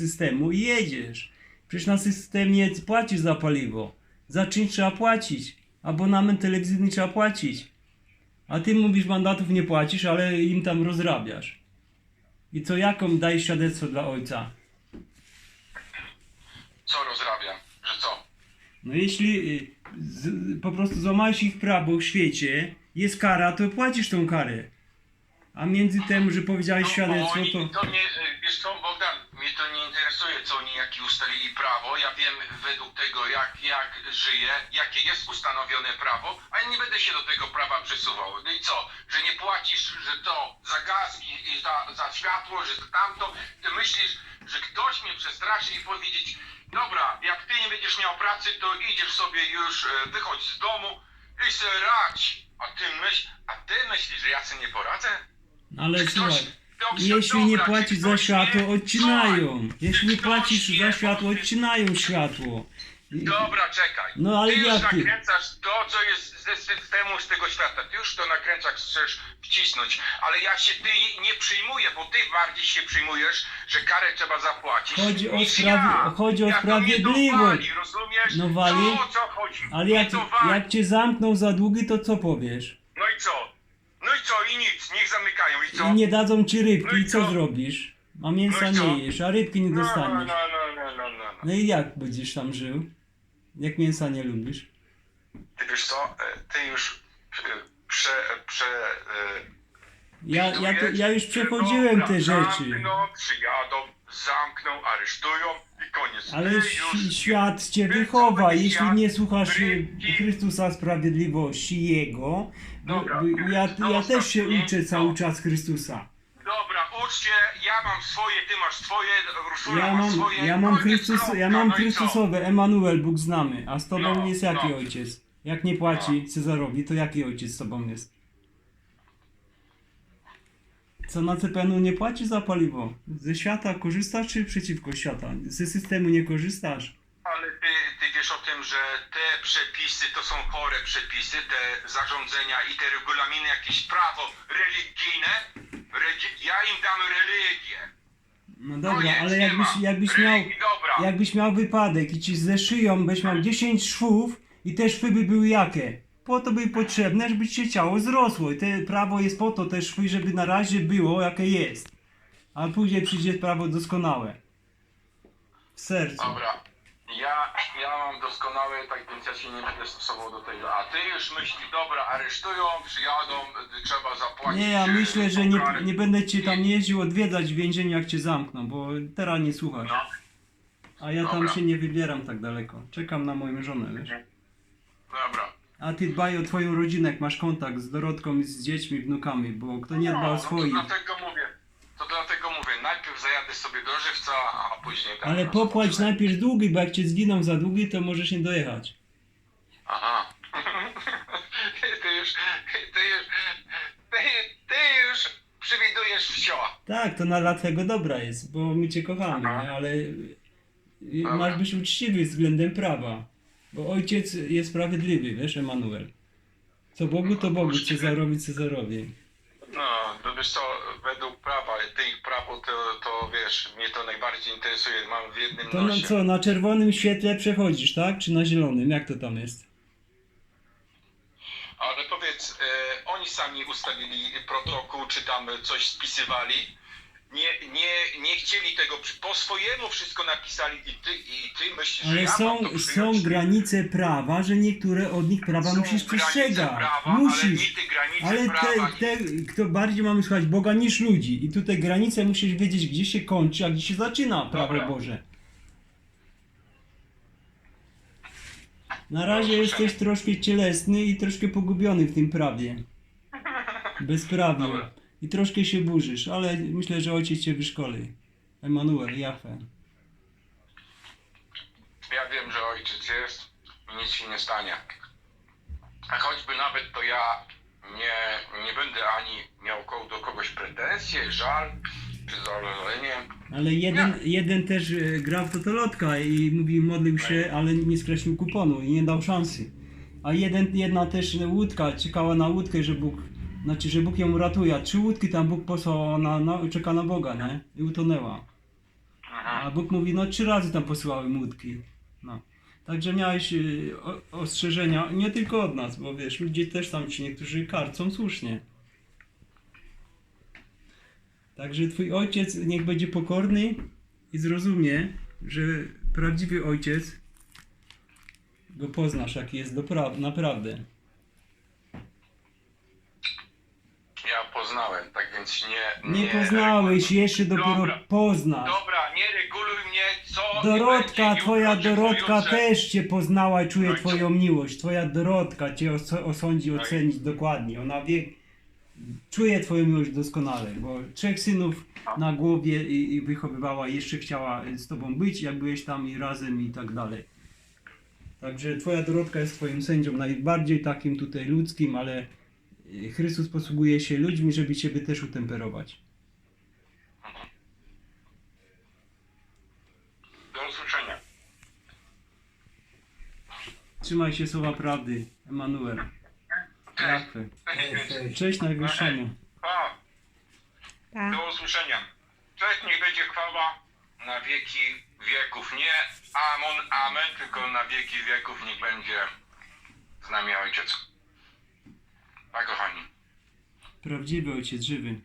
systemu i jedziesz. Przecież na system nie płacisz za paliwo. Za czynsz trzeba płacić. Abonament telewizyjny trzeba płacić. A ty mówisz, mandatów nie płacisz, ale im tam rozrabiasz. I co, jaką dajesz świadectwo dla ojca? Co rozrabiam? Że co? No jeśli y, z, po prostu złamałeś ich prawo w świecie, jest kara, to płacisz tą karę. A między tym, że powiedziałeś No, świadectwo, to... to nie, y, wiesz co, Bogdan, interesuje, co oni jakie ustalili prawo. Ja wiem według tego, jak, jak żyję, jakie jest ustanowione prawo, a ja nie będę się do tego prawa przesuwał. No i co, że nie płacisz, że to za gaz i, i za, za światło, że tamto, ty myślisz, że ktoś mnie przestraszy i powiedzieć, dobra, jak ty nie będziesz miał pracy, to idziesz sobie już, e, wychodź z domu i se radź. A ty myśl, a ty myślisz, że ja sobie nie poradzę? Ale Ktoś- słuchaj, ktoś- jeśli nie płacisz za światło, odcinają. Jeśli nie płacisz za światło, odcinają światło. Dobra, czekaj. No, ale ty już jak ty? nakręcasz to, co jest ze systemu, z tego świata. Ty już to nakręcasz, chcesz wcisnąć. Ale ja się ty nie przyjmuję, bo ty bardziej się przyjmujesz, że karę trzeba zapłacić. Chodzi o niż sprawi- ja. chodzi o ja sprawiedliwość. rozumiesz? No wali. To o co chodzi? Ale jak, jak cię zamkną za długi, to co powiesz? No i co? No i co? I nic. Niech zamykają. I co? I nie dadzą ci No rybki, i i co co? zrobisz? A mięsa No i co? nie jesz, a rybki nie no, no, no, dostaniesz. no, no, no, no, no. No i jak będziesz tam żył? Jak mięsa nie lubisz? Ty wiesz co? E, Ty już e, prze... prze e, Ja, ja, to, ja już przechodziłem te rzeczy. Zamkną, przyjadą, zamkną, aresztują i koniec. Ale Ty ś- już- świat cię wychowa, jeśli nie słuchasz rybki. Chrystusa Sprawiedliwości Jego. bo- Dobra, bo ja, no ja też się uczę cały no. czas Chrystusa. Dobra, uczcie, ja mam swoje, ty masz swoje, Urszula Ja ma mam, swoje. ja mam, koniec, Chrystus, kropka, ja mam no i co? Chrystusowe, Emanuel, Bóg znamy, a z tobą No, jest jaki no. ojciec? Jak nie płaci Cezarowi, to jaki ojciec z tobą jest? Co na CPN-u nie płaci za paliwo? Ze świata korzystasz czy przeciwko świata? Ze systemu nie korzystasz? Ale ty, ty wiesz o tym, że te przepisy to są chore przepisy, te zarządzenia i te regulaminy, jakieś prawo religijne. Religi- ja im dam religię. No dobra, Koniec, ale nie jakbyś, ma. jakbyś miał Religii, dobra. jakbyś miał wypadek i ci ze szyją byś miał 10 szwów i te szwy by były jakie? Po to by potrzebne, żeby się ciało zrosło i te prawo jest po to te szwy, żeby na razie było jakie jest. A później przyjdzie prawo doskonałe. W sercu. Dobra. Ja, ja mam doskonałe, tak więc ja się nie będę stosował do tego. A ty już myśli, dobra, aresztują, przyjadą, trzeba zapłacić. Nie, ja y, myślę, że nie, nie będę cię tam jeździł odwiedzać w więzieniu jak cię zamkną, bo teraz nie słuchasz. No, A ja tam Dobra. się nie wybieram tak daleko. Czekam na moją żonę, wiesz. dobra. A ty dbaj o twoją rodzinę, jak masz kontakt z Dorotką i z dziećmi, wnukami, bo kto nie dba no, o no swoich. To dlatego mówię. To dlatego mówię, najpierw zajadę sobie do żywca, a później tam. Ale popłać najpierw długi, bo jak cię zginą za długi, to możesz nie dojechać. Aha. ty już, ty już, ty, ty już przewidujesz wsioła. Tak, to na dlatego dobra jest, bo my cię kochamy, Aha. nie? ale masz być uczciwy względem prawa. Bo ojciec jest sprawiedliwy, wiesz, Emanuel. Co Bogu, to Bogu. Cezarowi, Cezarowi. No, to wiesz co, według prawa, ty ich prawo, to, to wiesz, mnie to najbardziej interesuje, mam w jednym To nosie. co, na czerwonym świetle przechodzisz, tak? Czy na zielonym? Jak to tam jest? Ale powiedz, e, oni sami ustalili protokół, czy tam coś spisywali. Nie, nie, nie chcieli tego, po swojemu wszystko napisali i ty, i ty myślisz, że Ale ja są, mam to są granice prawa, że niektóre od nich prawa Są musisz granice przestrzegać. Prawa, Ale musisz. nie te granice Ale prawa. te, te, kto bardziej mamy słuchać Boga niż ludzi. I tutaj granice musisz wiedzieć, gdzie się kończy, a gdzie się zaczyna prawo Dobra. Boże. Na razie jesteś troszkę cielesny i troszkę pogubiony w tym prawie. Bezprawie. Dobra. I troszkę się burzysz, ale myślę, że ojciec cię wyszkoli. Emanuel, Jafę. Ja wiem, że ojciec jest i nic się nie stanie. A choćby nawet to ja nie, nie będę ani miał do kogoś pretensje, żal czy zadowolenie. Ale jeden, jeden też e, grał w totolotka i mówi, modlił się, ale nie skreślił kuponu i nie dał szansy. A jeden, jedna też łódka czekała na łódkę, że Bóg, znaczy, że Bóg ją uratuje. A trzy łódki tam Bóg posłał, ona na, czeka na Boga, nie? I utonęła. A Bóg mówi, no trzy razy tam posyłałem łódki. No. Także miałeś y, o, ostrzeżenia, nie tylko od nas, bo wiesz, ludzie też tam ci niektórzy karcą słusznie. Także twój ojciec niech będzie pokorny i zrozumie, że prawdziwy ojciec go poznasz, jaki jest dopra- naprawdę. Ja poznałem, tak więc nie... Nie poznałeś, jeszcze dopiero Dobra. poznasz. Dobra, nie reguluj mnie, co... Dorotka, będzie twoja jutro czy Dorotka pojutrze. też cię poznała i czuje No i co? twoją miłość. Twoja Dorotka cię os- osądzi, i- ocenić dokładnie. Ona wie, czuje twoją miłość doskonale, bo trzech synów na głowie i, i wychowywała, jeszcze chciała z tobą być, jak byłeś tam i razem i tak dalej. Także twoja Dorotka jest twoim sędzią, najbardziej takim tutaj ludzkim, ale Chrystus posługuje się ludźmi, żeby ciebie też utemperować. Do usłyszenia. Trzymaj się słowa prawdy, Emanuel. Cześć. Jachwę. Cześć. Najwyższemu. Pa. Pa. Do usłyszenia. Cześć, niech będzie chwała na wieki wieków. Nie Amon, Amen, tylko na wieki wieków niech będzie z nami Ojciec. Pa, kochani. Prawdziwy ojciec żywy.